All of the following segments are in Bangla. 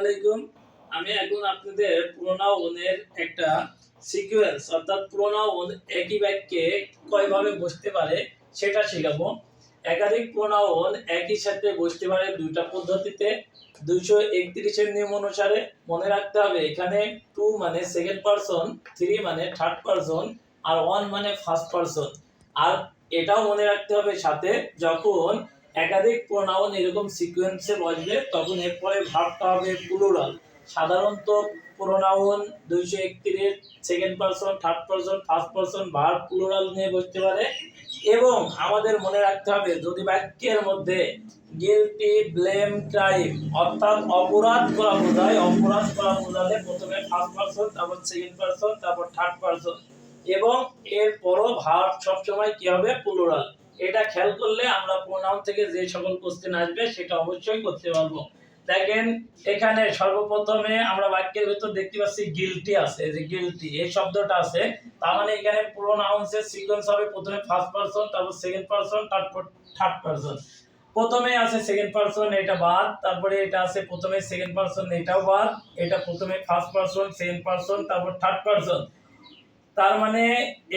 আলাইকুম। আমি এখন আপনাদের প্রোনাউনের একটা সিকোয়েন্স অর্থাৎ প্রোনাউন একই বাক্যে কয়ভাবে বসতে পারে সেটা শেখাবো। একাধিক প্রোনাউন একই সাথে বসতে পারে দুইটা পদ্ধতিতে। দুইশো একত্রিশের নিয়ম অনুসারে মনে রাখতে হবে, এখানে টু মানে সেকেন্ড পারসন থ্রি মানে থার্ড পারসন আর ওয়ান মানে ফার্স্ট পারসন আর এটাও মনে রাখতে হবে সাথে, যখন একাধিক প্রোনাউন এরকম সিকোয়েন্সে বসবে তখন এরপরে ভাবটা হবে প্লুরাল সাধারণত প্রোনাউন দুইশো একত্রিশ second person third person first person ভার প্লুরাল নিয়ে বসতে পারে। এবং আমাদের মনে রাখতে হবে, যদি বাক্যের মধ্যে গিলটি ব্লেম ক্রাইম অর্থাৎ অপরাধ করা বোঝায়, অপরাধ করা বোঝালে প্রথমে ফার্স্ট পারসন তারপর সেকেন্ড পারসন তারপর থার্ড পারসন এবং এরপরও ভার্ব সবসময় কি হবে? প্লুরাল এটা খেয়াল করলে আমরা প্রোনাউন থেকে যে সকল কোশ্চেন আসবে সেটা অবশ্যই করতে পারব। দেখেন, এখানে সর্বপ্রথমে আমরা বাক্যের ভেতর দেখতে পাচ্ছি গিলটি আছে। যে গিলটি এই শব্দটা আছে। তার মানে এখানে প্রোনাউন্সের সিকোয়েন্স হবে প্রথমে ফার্স্ট পারসন তারপর সেকেন্ড পারসন তারপর থার্ড পারসন প্রথমে আছে সেকেন্ড পারসন এটা বাদ। তারপরে এটা আছে প্রথমে সেকেন্ড পারসন এটাও বাদ। এটা প্রথমে ফার্স্ট পারসন সেকেন্ড পারসন তারপর থার্ড পারসন তার মানে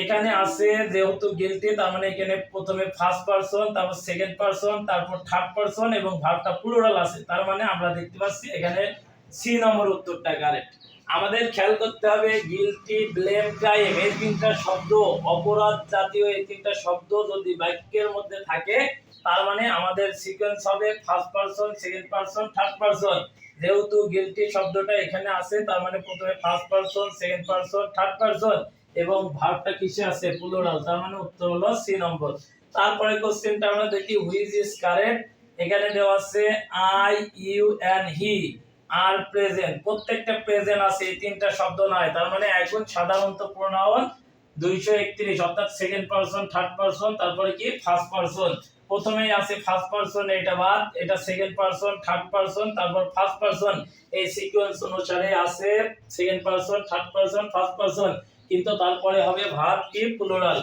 এখানে আছে যেহেতু গিলটি তার মানে এখানে প্রথমে ফার্স্ট পারসন তারপর সেকেন্ড পারসন তারপর থার্ড পারসন এবং ভার্বটা প্লুরাল আছে। তার মানে আমরা দেখতে পাচ্ছি এখানে সি নম্বর উত্তরটা কারেক্ট আমাদের খেয়াল করতে হবে গিলটি ব্লেম ক্রাইম এই তিনটা শব্দ, অপরাধ জাতীয় এই তিনটা শব্দ যদি বাক্যের মধ্যে থাকে, তার মানে আমাদের সিকোয়েন্স হবে first person second person third person যেহেতু গিলটি শব্দটা এখানে আছে, তার মানে প্রথমে first person second person third person এবং ভার্বটা কিসে আছে? প্লুরাল তার মানে উত্তর হলো সি নম্বর তারপরে কোশ্চেনটা আমরা দেখি হুইচ ইজ কারেক্ট এখানে দেওয়া আছে I you and he are present প্রত্যেকটা প্রেজেন্ট আছে, এই তিনটা শব্দ নয়। তার মানে এখন সাধারণত প্রোনাউন দুইশো একত্রিশ, অর্থাৎ সেকেন্ড পারসন থার্ড পারসন তারপরে কি? ফার্স্ট পারসন প্রথমেই আছে ফার্স্ট পারসন এটা বাদ, এটা সেকেন্ড পারসন থার্ড পারসন তারপর ফার্স্ট পারসন এই সিকোয়েন্স অনুসারে আছে second person third person first person কিন্তু তারপরে হবে ভার্ব কি প্লুরাল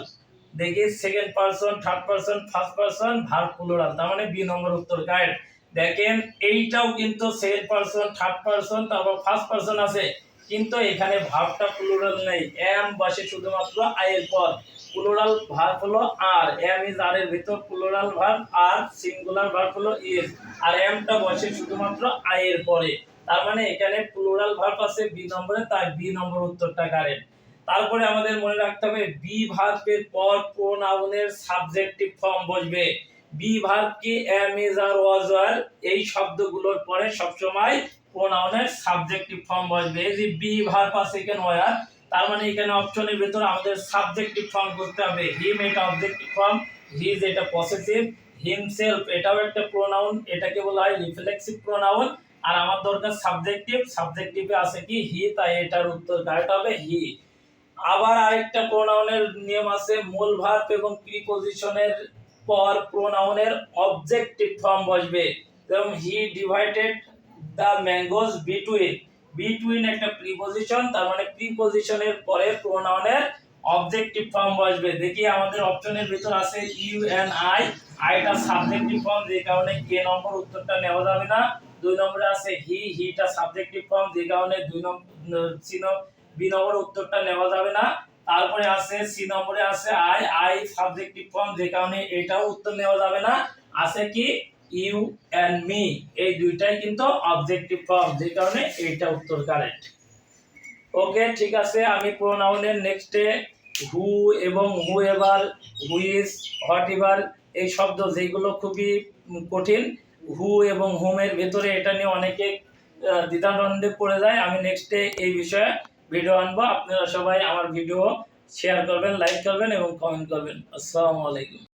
দেখি second person third person first person verb plural তার মানে বি নম্বর উত্তর গাইড দেখেন, এইটাও কিন্তু সেকেন্ড পারসন থার্ড পারসন তারপর ফার্স্ট পারসন আছে। কিন্তু এখানে ভাবটা প্লুরাল নেই। এম বসে শুধুমাত্র আই এর পর। প্লুরাল ভার্ব হলো আর এম ইজ আর এর ভিতর plural verb are singular verb হলো ইজ আর এমটা বসে শুধুমাত্র আই এর পরে। তার মানে এখানে প্লুরাল ভার্ব আছে বি নম্বরে, তাই বি নম্বর উত্তরটা কারেক্ট তারপরে আমাদের মনে রাখতে হবে, বি ভার্বের পর প্রোনাউনের সাবজেক্টিভ ফর্ম বসবে। বি ভার্ব কি এম ইজ আর ওয়াজ আর এই শব্দগুলোর পরে সবসময় প্রোনাউনের সাবজেক্টিভ ফর্ম বসবে। এই যে বি ভার্ব আছে এখানে ওয়ার তার মানে এখানে অপশনের ভিতরে আমাদের সাবজেক্টিভ ফর্ম করতে হবে। হিম এটা অবজেক্টিভ ফর্ম হিজ এটা পসেসিভ হিমসেলফ এটাও একটা প্রোনাউন এটাকে বলা হয় রিফ্লেক্সিভ প্রোনাউন আর আমার দরকার সাবজেক্টিভ সাবজেক্টিভে আছে কি হি তাই এটার উত্তর কারেক্ট হবে হি আবার আরেকটা প্রোনাউনের নিয়ম আছে মূল ভার্ব এবং প্রিপজিশনের পর প্রোনাউনের অবজেক্টিভ ফর্ম বসবে। যেমন he divided the mangoes between between একটা প্রিপজিশন তার মানে প্রিপজিশনের পরে প্রোনাউনের অবজেক্টিভ ফর্ম বসবে। দেখি আমাদের অপশনের ভিতর আছে ইউ এন আই আইটা সাবজেক্টিভ ফর্ম যে কারণে কে নম্বর উত্তরটা নেওয়া যাবে না। দুই নম্বরে আছে হি হিটা সাবজেক্টিভ ফর্ম যে কারণে দুই নম্বর বি নম্বর উত্তরটা নেওয়া যাবে না। তারপরে আছে সি নম্বরে আছে আই আই সাবজেক্টিভ ফর্ম যে কারণে এটাও উত্তর নেওয়া যাবে না। আছে কি? ইউ এন্ড মি, এই দুইটাই কিন্তু অবজেক্টিভ ফর্ম যে কারণে এইটা উত্তর কারেক্ট ওকে, ঠিক আছে, আমি প্রোনাউনের নেক্সটে হু এবং whoever whose whatever এই শব্দ যেগুলো খুবই কঠিন হু এবং হোমের ভেতরে এটা নিয়ে অনেকে দ্বিধাদ্বন্দ্বে পড়ে যায়। আমি নেক্সটে এই বিষয়ে ভিডিও আনব, আপনারা সবাই আমার ভিডিও শেয়ার করবেন লাইক করবেন এবং কমেন্ট করবেন। আসসালামু আলাইকুম।